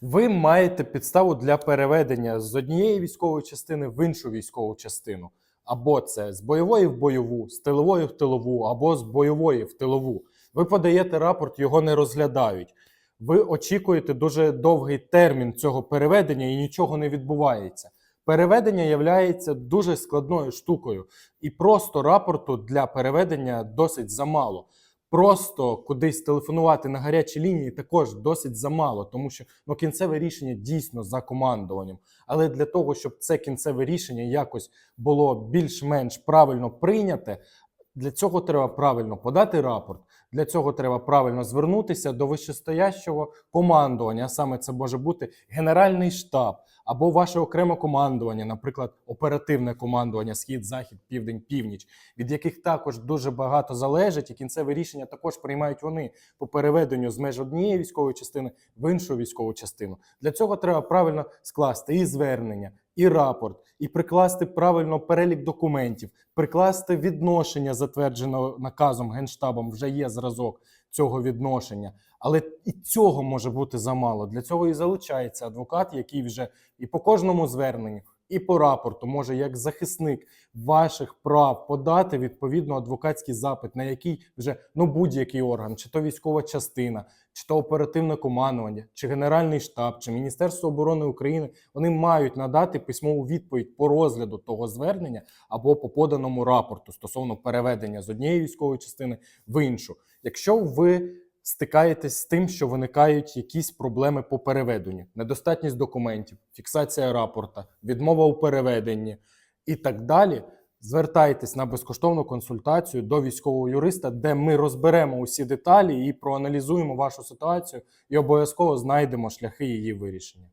Ви маєте підставу для переведення з однієї військової частини в іншу військову частину. Або це з бойової в бойову, з тилової в тилову, або з бойової в тилову. Ви подаєте рапорт, його не розглядають. Ви очікуєте дуже довгий термін цього переведення і нічого не відбувається. Переведення є дуже складною штукою, і просто рапорту для переведення досить замало. Просто кудись телефонувати на гарячі лінії також досить замало, тому що ну, кінцеве рішення дійсно за командуванням. Але для того, щоб це кінцеве рішення якось було більш-менш правильно прийняте, для цього треба правильно подати рапорт. Для цього треба правильно звернутися до вищестоящого командування. Саме це може бути Генеральний штаб або ваше окреме командування, наприклад, оперативне командування Схід, Захід, Південь, Північ, від яких також дуже багато залежить, і кінцеве рішення також приймають вони по переведенню з меж однієї військової частини в іншу військову частину. Для цього треба правильно скласти і звернення, і рапорт, і прикласти правильно перелік документів, прикласти відношення, затвердженого наказом Генштабом, вже є зразок цього відношення. Але і цього може бути замало. Для цього і залучається адвокат, який вже і по кожному зверненню, і по рапорту може як захисник ваших прав подати відповідно адвокатський запит, на який вже ну будь-який орган, чи то військова частина, чи то оперативне командування, чи Генеральний штаб, чи Міністерство оборони України, вони мають надати письмову відповідь по розгляду того звернення або по поданому рапорту стосовно переведення з однієї військової частини в іншу. Якщо ви стикаєтесь з тим, що виникають якісь проблеми по переведенню, недостатність документів, фіксація рапорта, відмова у переведенні і так далі. Звертайтесь на безкоштовну консультацію до військового юриста, де ми розберемо усі деталі і проаналізуємо вашу ситуацію, і обов'язково знайдемо шляхи її вирішення.